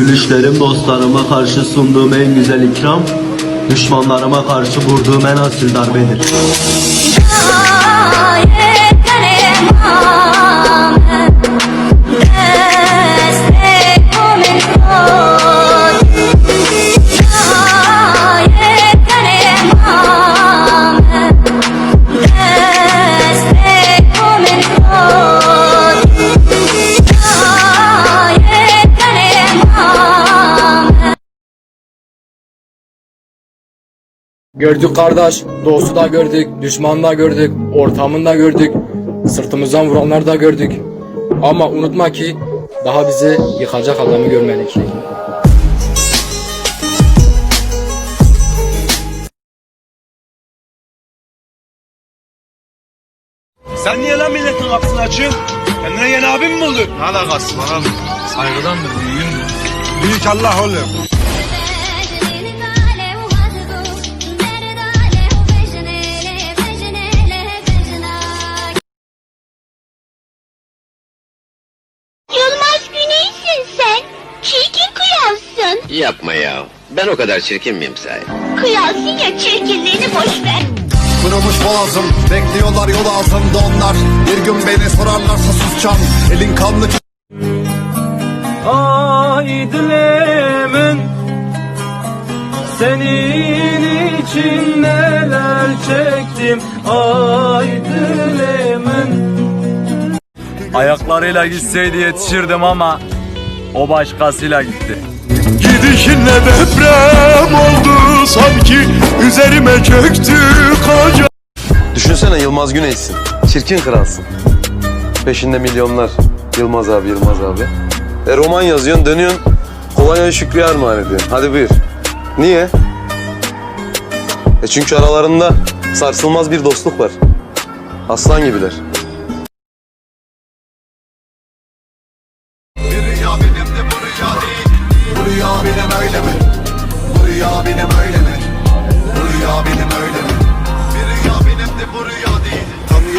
Gülüşlerim dostlarıma karşı sunduğum en güzel ikram Düşmanlarıma karşı vurduğum en asil darbedir Gördük kardeş, dostu da gördük, düşmanı da gördük, ortamını da gördük, sırtımızdan vuranları da gördük. Ama unutma ki daha bizi yıkacak adamı görmedik. Sen niye lan milletin kapısını açıyorsun? Kendine yeni abim mi buldun? Ne alakası var abi? Saygıdandır, büyüğündür. Büyük Allah oğlum. Yapma ya. Ben o kadar çirkin miyim sahi? Kıyalsın ya çirkinliğini boş ver. Kırılmış boğazım Bekliyorlar yol ağzımda onlar Bir gün beni sorarlarsa susacağım Elin kanlı Ay dilemin Senin için neler çektim Ay dilemin Ayaklarıyla gitseydi yetişirdim ama o başkasıyla gitti. Gidişinle deprem oldu sanki üzerime çöktü koca. Düşünsene Yılmaz Güney'sin. Çirkin kralsın. Peşinde milyonlar. Yılmaz abi, Yılmaz abi. E roman yazıyorsun, dönüyorsun. Kolonya'yı Şükrü'ye armağan ediyorsun. Hadi buyur. Niye? E çünkü aralarında sarsılmaz bir dostluk var. Aslan gibiler.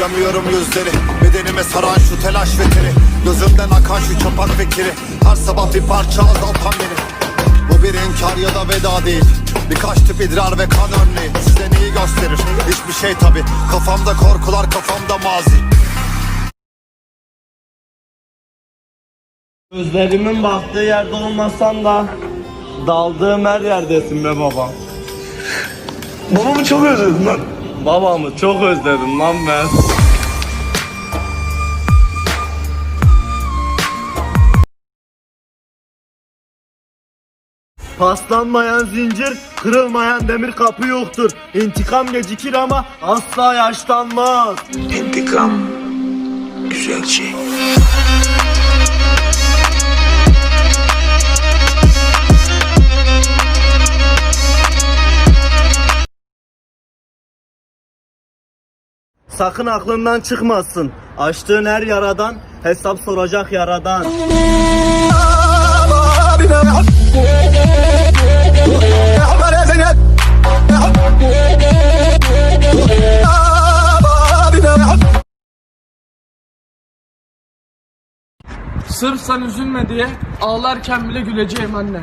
Tanıyamıyorum yüzleri Bedenime saran şu telaş ve teri Gözümden akan şu çapak fikri. Her sabah bir parça azaltan beni. Bu bir inkar ya da veda değil. Birkaç tip idrar ve kan örneği. Size neyi gösterir? Hiçbir şey tabi Kafamda korkular kafamda mazi. Gözlerimin baktığı yerde olmasan da Daldığım her yerdesin be baba. Babamı çok özledim lan. Babamı çok özledim lan ben. Paslanmayan zincir, kırılmayan demir kapı yoktur. İntikam gecikir ama asla yaşlanmaz. İntikam güzel şey. Sakın aklından çıkmasın. Açtığın her yaradan hesap soracak yaradan. Sırf sen üzülme diye ağlarken bile güleceğim anne.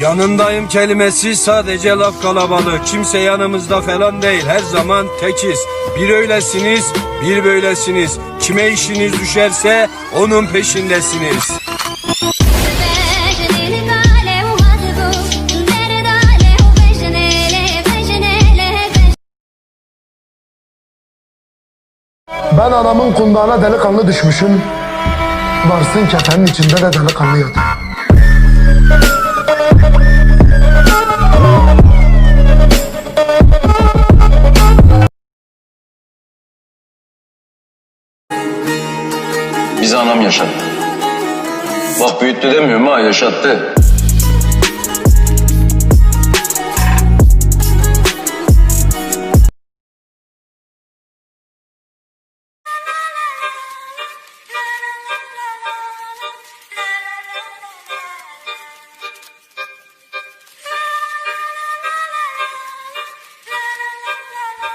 Yanındayım kelimesi sadece laf kalabalık. Kimse yanımızda falan değil. Her zaman tekiz. Bir öylesiniz, bir böylesiniz. Kime işiniz düşerse onun peşindesiniz. Ben anamın kundağına delikanlı düşmüşüm. Varsın kefenin içinde de delikanlı yatıyor. Bizi anam yaşattı. Bak büyüttü demiyorum ha yaşattı.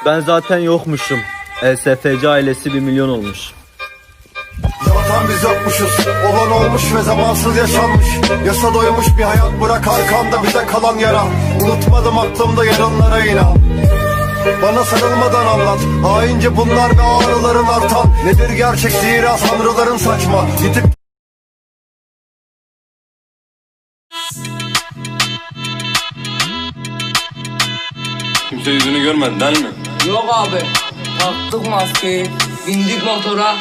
Ben zaten yokmuşum. ESFC ailesi bir milyon olmuş. Yaratan biz yokmuşuz Olan olmuş ve zamansız yaşanmış Yasa doymuş bir hayat bırak arkamda bize kalan yara Unutmadım aklımda yarınlara inan bana sarılmadan anlat Haince bunlar ve ağrıların artan Nedir gerçek zira sanrıların saçma Gidip Kimse yüzünü görmedi değil mi? Yok abi. Taktık maskeyi. Bindik motora.